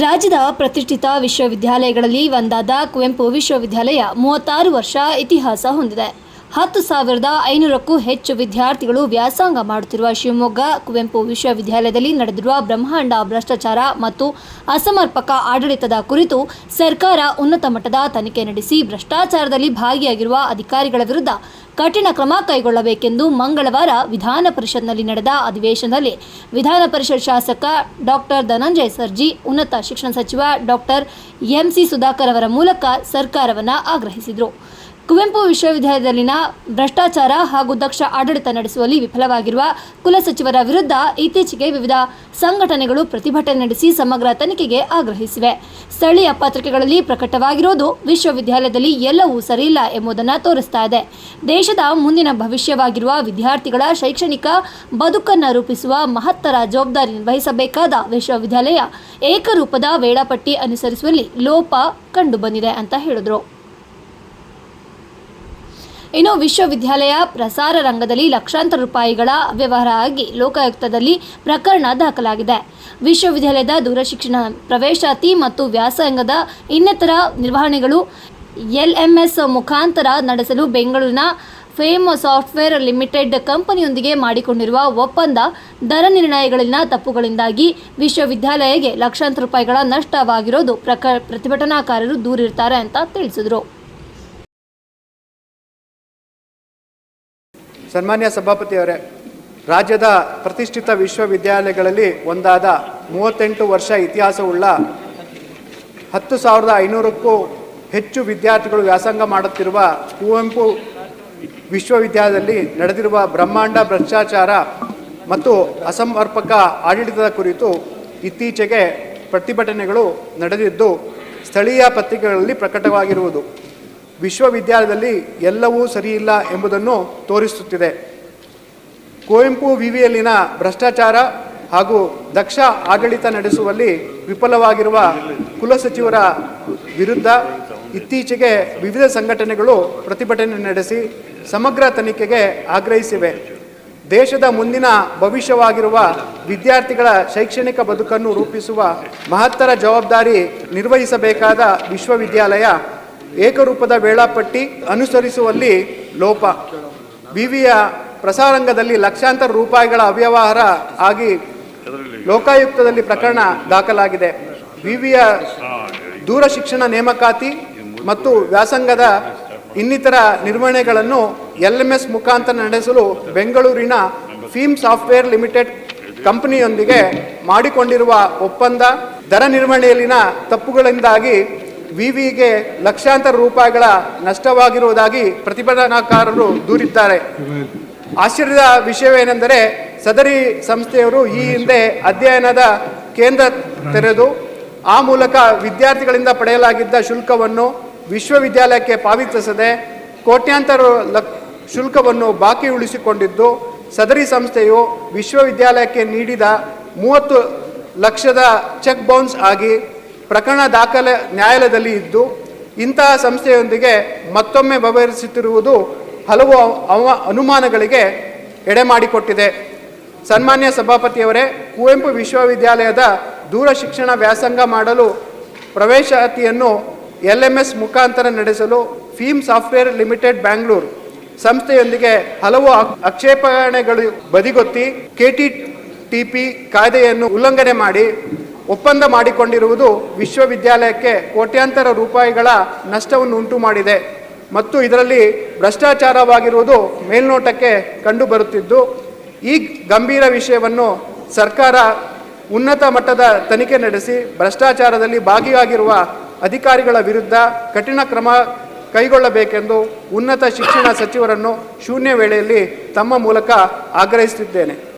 ರಾಜ್ಯದ ಪ್ರತಿಷ್ಠಿತ ವಿಶ್ವವಿದ್ಯಾಲಯಗಳಲ್ಲಿ ಒಂದಾದ ಕುವೆಂಪು ವಿಶ್ವವಿದ್ಯಾಲಯ ಮೂವತ್ತಾರು ವರ್ಷ ಇತಿಹಾಸ ಹೊಂದಿದೆ. ಹತ್ತು ಸಾವಿರದ ಐನೂರಕ್ಕೂ ಹೆಚ್ಚು ವಿದ್ಯಾರ್ಥಿಗಳು ವ್ಯಾಸಂಗ ಮಾಡುತ್ತಿರುವ ಶಿವಮೊಗ್ಗ, ಕುವೆಂಪು ವಿಶ್ವವಿದ್ಯಾಲಯದಲ್ಲಿ ನಡೆದಿರುವ ಬ್ರಹ್ಮಾಂಡ ಭ್ರಷ್ಟಾಚಾರ ಮತ್ತು ಅಸಮರ್ಪಕ ಆಡಳಿತದ ಕುರಿತು ಸರ್ಕಾರ ಉನ್ನತ ಮಟ್ಟದ ತನಿಖೆ ನಡೆಸಿ ಭ್ರಷ್ಟಾಚಾರದಲ್ಲಿ ಭಾಗಿಯಾಗಿರುವ ಅಧಿಕಾರಿಗಳ ವಿರುದ್ಧ ಕಠಿಣ ಕ್ರಮ ಕೈಗೊಳ್ಳಬೇಕೆಂದು ಮಂಗಳವಾರ ವಿಧಾನ ಪರಿಷತ್ನಲ್ಲಿ ನಡೆದ ಅಧಿವೇಶನದಲ್ಲಿ ವಿಧಾನ ಪರಿಷತ್ ಶಾಸಕ ಡಾಕ್ಟರ್ ಧನಂಜಯ ಸರ್ಜಿ, ಉನ್ನತ ಶಿಕ್ಷಣ ಸಚಿವ ಡಾಕ್ಟರ್ ಎಂಸಿ ಸುಧಾಕರ್ ಅವರ ಮೂಲಕ ಸರ್ಕಾರವನ್ನು ಆಗ್ರಹಿಸಿದರು. ಕುವೆಂಪು ವಿಶ್ವವಿದ್ಯಾಲಯದಲ್ಲಿನ ಭ್ರಷ್ಟಾಚಾರ ಹಾಗೂ ದಕ್ಷ ಆಡಳಿತ ನಡೆಸುವಲ್ಲಿ ವಿಫಲವಾಗಿರುವ ಕುಲಸಚಿವರ ವಿರುದ್ಧ ಇತ್ತೀಚೆಗೆ ವಿವಿಧ ಸಂಘಟನೆಗಳು ಪ್ರತಿಭಟನೆ ನಡೆಸಿ ಸಮಗ್ರ ತನಿಖೆಗೆ ಆಗ್ರಹಿಸಿವೆ. ಸ್ಥಳೀಯ ಪತ್ರಿಕೆಗಳಲ್ಲಿ ಪ್ರಕಟವಾಗಿರೋದು ವಿಶ್ವವಿದ್ಯಾಲಯದಲ್ಲಿ ಎಲ್ಲವೂ ಸರಿಯಿಲ್ಲ ಎಂಬುದನ್ನು ತೋರಿಸ್ತಾ ಇದೆ. ದೇಶದ ಮುಂದಿನ ಭವಿಷ್ಯವಾಗಿರುವ ವಿದ್ಯಾರ್ಥಿಗಳ ಶೈಕ್ಷಣಿಕ ಬದುಕನ್ನು ರೂಪಿಸುವ ಮಹತ್ತರ ಜವಾಬ್ದಾರಿ ನಿರ್ವಹಿಸಬೇಕಾದ ವಿಶ್ವವಿದ್ಯಾಲಯ ಏಕರೂಪದ ವೇಳಾಪಟ್ಟಿ ಅನುಸರಿಸುವಲ್ಲಿ ಲೋಪ ಕಂಡುಬಂದಿದೆ ಅಂತ ಹೇಳಿದರು. ಇನ್ನು ವಿಶ್ವವಿದ್ಯಾಲಯ ಪ್ರಸಾರ ರಂಗದಲ್ಲಿ ಲಕ್ಷಾಂತರ ರೂಪಾಯಿಗಳ ಅವ್ಯವಹಾರ ಆಗಿ ಲೋಕಾಯುಕ್ತದಲ್ಲಿ ಪ್ರಕರಣ ದಾಖಲಾಗಿದೆ. ವಿಶ್ವವಿದ್ಯಾಲಯದ ದೂರಶಿಕ್ಷಣ ಪ್ರವೇಶಾತಿ ಮತ್ತು ವ್ಯಾಸಂಗದ ಇನ್ನಿತರ ನಿರ್ವಹಣೆಗಳು ಎಲ್ಎಂಎಸ್ ಮುಖಾಂತರ ನಡೆಸಲು ಬೆಂಗಳೂರಿನ ಫೇಮ್ ಸಾಫ್ಟ್ವೇರ್ ಲಿಮಿಟೆಡ್ ಕಂಪನಿಯೊಂದಿಗೆ ಮಾಡಿಕೊಂಡಿರುವ ಒಪ್ಪಂದ ದರ ನಿರ್ಣಯಗಳಲ್ಲಿನ ತಪ್ಪುಗಳಿಂದಾಗಿ ವಿಶ್ವವಿದ್ಯಾಲಯಕ್ಕೆ ಲಕ್ಷಾಂತರ ರೂಪಾಯಿಗಳ ನಷ್ಟವಾಗಿರೋದು ಪ್ರಕ, ಪ್ರತಿಭಟನಾಕಾರರು ದೂರಿರ್ತಾರೆ ಅಂತ ತಿಳಿಸಿದರು. ಸನ್ಮಾನ್ಯ ಸಭಾಪತಿಯವರೇ, ರಾಜ್ಯದ ಪ್ರತಿಷ್ಠಿತ ವಿಶ್ವವಿದ್ಯಾಲಯಗಳಲ್ಲಿ ಒಂದಾದ ಮೂವತ್ತೆಂಟು ವರ್ಷ ಇತಿಹಾಸವುಳ್ಳ ಹತ್ತು ಸಾವಿರದ ಐನೂರಕ್ಕೂ ಹೆಚ್ಚು ವಿದ್ಯಾರ್ಥಿಗಳು ವ್ಯಾಸಂಗ ಮಾಡುತ್ತಿರುವ ಕುವೆಂಪು ವಿಶ್ವವಿದ್ಯಾಲಯದಲ್ಲಿ ನಡೆದಿರುವ ಬ್ರಹ್ಮಾಂಡ ಭ್ರಷ್ಟಾಚಾರ ಮತ್ತು ಅಸಮರ್ಪಕ ಆಡಳಿತದ ಕುರಿತು ಇತ್ತೀಚೆಗೆ ಪ್ರತಿಭಟನೆಗಳು ನಡೆದಿದ್ದು, ಸ್ಥಳೀಯ ಪತ್ರಿಕೆಗಳಲ್ಲಿ ಪ್ರಕಟವಾಗಿರುವುದು. ವಿಶ್ವವಿದ್ಯಾಲಯದಲ್ಲಿ ಎಲ್ಲವೂ ಸರಿಯಿಲ್ಲ ಎಂಬುದನ್ನು ತೋರಿಸುತ್ತಿದೆ. ಕುವೆಂಪು ವಿವಿಯಲ್ಲಿನ ಭ್ರಷ್ಟಾಚಾರ ಹಾಗೂ ದಕ್ಷ ಆಡಳಿತ ನಡೆಸುವಲ್ಲಿ ವಿಫಲವಾಗಿರುವ ಕುಲಸಚಿವರ ವಿರುದ್ಧ ಇತ್ತೀಚೆಗೆ ವಿವಿಧ ಸಂಘಟನೆಗಳು ಪ್ರತಿಭಟನೆ ನಡೆಸಿ ಸಮಗ್ರ ತನಿಖೆಗೆ ಆಗ್ರಹಿಸಿವೆ. ದೇಶದ ಮುಂದಿನ ಭವಿಷ್ಯವಾಗಿರುವ ವಿದ್ಯಾರ್ಥಿಗಳ ಶೈಕ್ಷಣಿಕ ಬದುಕನ್ನು ರೂಪಿಸುವ ಮಹತ್ತರ ಜವಾಬ್ದಾರಿ ನಿರ್ವಹಿಸಬೇಕಾದ ವಿಶ್ವವಿದ್ಯಾಲಯ ಏಕರೂಪದ ವೇಳಾಪಟ್ಟಿ ಅನುಸರಿಸುವಲ್ಲಿ ಲೋಪ. ವಿವಿಯ ಪ್ರಸಾರಂಗದಲ್ಲಿ ಲಕ್ಷಾಂತರ ರೂಪಾಯಿಗಳ ಅವ್ಯವಹಾರ ಆಗಿ ಲೋಕಾಯುಕ್ತದಲ್ಲಿ ಪ್ರಕರಣ ದಾಖಲಾಗಿದೆ. ವಿವಿಯ ದೂರ ಶಿಕ್ಷಣ ನೇಮಕಾತಿ ಮತ್ತು ವ್ಯಾಸಂಗದ ಇನ್ನಿತರ ನಿರ್ವಹಣೆಗಳನ್ನು ಎಲ್ ಎಂ ಎಸ್ ಮುಖಾಂತರ ನಡೆಸಲು ಬೆಂಗಳೂರಿನ ಫೀಮ್ ಸಾಫ್ಟ್ವೇರ್ ಲಿಮಿಟೆಡ್ ಕಂಪನಿಯೊಂದಿಗೆ ಮಾಡಿಕೊಂಡಿರುವ ಒಪ್ಪಂದ, ದರ ನಿರ್ವಹಣೆಯಲ್ಲಿನ ತಪ್ಪುಗಳಿಂದಾಗಿ ವಿವಿಗೆ ಲಕ್ಷಾಂತರ ರೂಪಾಯಿಗಳ ನಷ್ಟವಾಗಿರುವುದಾಗಿ ಪ್ರತಿಭಟನಾಕಾರರು ದೂರಿದ್ದಾರೆ. ಆಶ್ಚರ್ಯದ ವಿಷಯವೇನೆಂದರೆ ಸದರಿ ಸಂಸ್ಥೆಯವರು ಈ ಹಿಂದೆ ಅಧ್ಯಯನದ ಕೇಂದ್ರ ತೆರೆದು ಆ ಮೂಲಕ ವಿದ್ಯಾರ್ಥಿಗಳಿಂದ ಪಡೆಯಲಾಗಿದ್ದ ಶುಲ್ಕವನ್ನು ವಿಶ್ವವಿದ್ಯಾಲಯಕ್ಕೆ ಪಾವತಿಸದೆ ಕೋಟ್ಯಾಂತರ ಲಕ್ ಶುಲ್ಕವನ್ನು ಬಾಕಿ ಉಳಿಸಿಕೊಂಡಿದ್ದು, ಸದರಿ ಸಂಸ್ಥೆಯು ವಿಶ್ವವಿದ್ಯಾಲಯಕ್ಕೆ ನೀಡಿದ ಮೂವತ್ತು ಲಕ್ಷದ ಚೆಕ್ ಬೌನ್ಸ್ ಆಗಿ ಪ್ರಕರಣ ದಾಖಲೆ ನ್ಯಾಯಾಲಯದಲ್ಲಿ ಇದ್ದು, ಇಂತಹ ಸಂಸ್ಥೆಯೊಂದಿಗೆ ಮತ್ತೊಮ್ಮೆ ವ್ಯವಹರಿಸುತ್ತಿರುವುದು ಹಲವು ಅವ ಅನುಮಾನಗಳಿಗೆ ಎಡೆ ಮಾಡಿಕೊಟ್ಟಿದೆ. ಸನ್ಮಾನ್ಯ ಸಭಾಪತಿಯವರೇ, ಕುವೆಂಪು ವಿಶ್ವವಿದ್ಯಾಲಯದ ದೂರ ಶಿಕ್ಷಣ ವ್ಯಾಸಂಗ ಮಾಡಲು ಪ್ರವೇಶಾತಿಯನ್ನು ಎಲ್ ಎಂ ಎಸ್ ಮುಖಾಂತರ ನಡೆಸಲು ಫೀಮ್ ಸಾಫ್ಟ್ವೇರ್ ಲಿಮಿಟೆಡ್ ಬ್ಯಾಂಗ್ಳೂರು ಸಂಸ್ಥೆಯೊಂದಿಗೆ ಹಲವು ಆಕ್- ಆಕ್ಷೇಪಣೆಗಳು ಬದಿಗೊತ್ತಿ ಕೆಟಿ ಟಿಪಿ ಕಾಯ್ದೆಯನ್ನು ಉಲ್ಲಂಘನೆ ಮಾಡಿ ಒಪ್ಪಂದ ಮಾಡಿಕೊಂಡಿರುವುದು ವಿಶ್ವವಿದ್ಯಾಲಯಕ್ಕೆ ಕೋಟ್ಯಾಂತರ ರೂಪಾಯಿಗಳ ನಷ್ಟವನ್ನು ಉಂಟು ಮಾಡಿದೆ. ಮತ್ತು ಇದರಲ್ಲಿ ಭ್ರಷ್ಟಾಚಾರವಾಗಿರುವುದು ಮೇಲ್ನೋಟಕ್ಕೆ ಕಂಡುಬರುತ್ತಿದ್ದು, ಈ ಗಂಭೀರ ವಿಷಯವನ್ನು ಸರ್ಕಾರ ಉನ್ನತ ಮಟ್ಟದ ತನಿಖೆ ನಡೆಸಿ, ಭ್ರಷ್ಟಾಚಾರದಲ್ಲಿ ಭಾಗಿಯಾಗಿರುವ ಅಧಿಕಾರಿಗಳ ವಿರುದ್ಧ ಕಠಿಣ ಕ್ರಮ ಕೈಗೊಳ್ಳಬೇಕೆಂದು ಉನ್ನತ ಶಿಕ್ಷಣ ಸಚಿವರನ್ನು ಶೂನ್ಯ ವೇಳೆಯಲ್ಲಿ ತಮ್ಮ ಮೂಲಕ ಆಗ್ರಹಿಸುತ್ತಿದ್ದೇನೆ.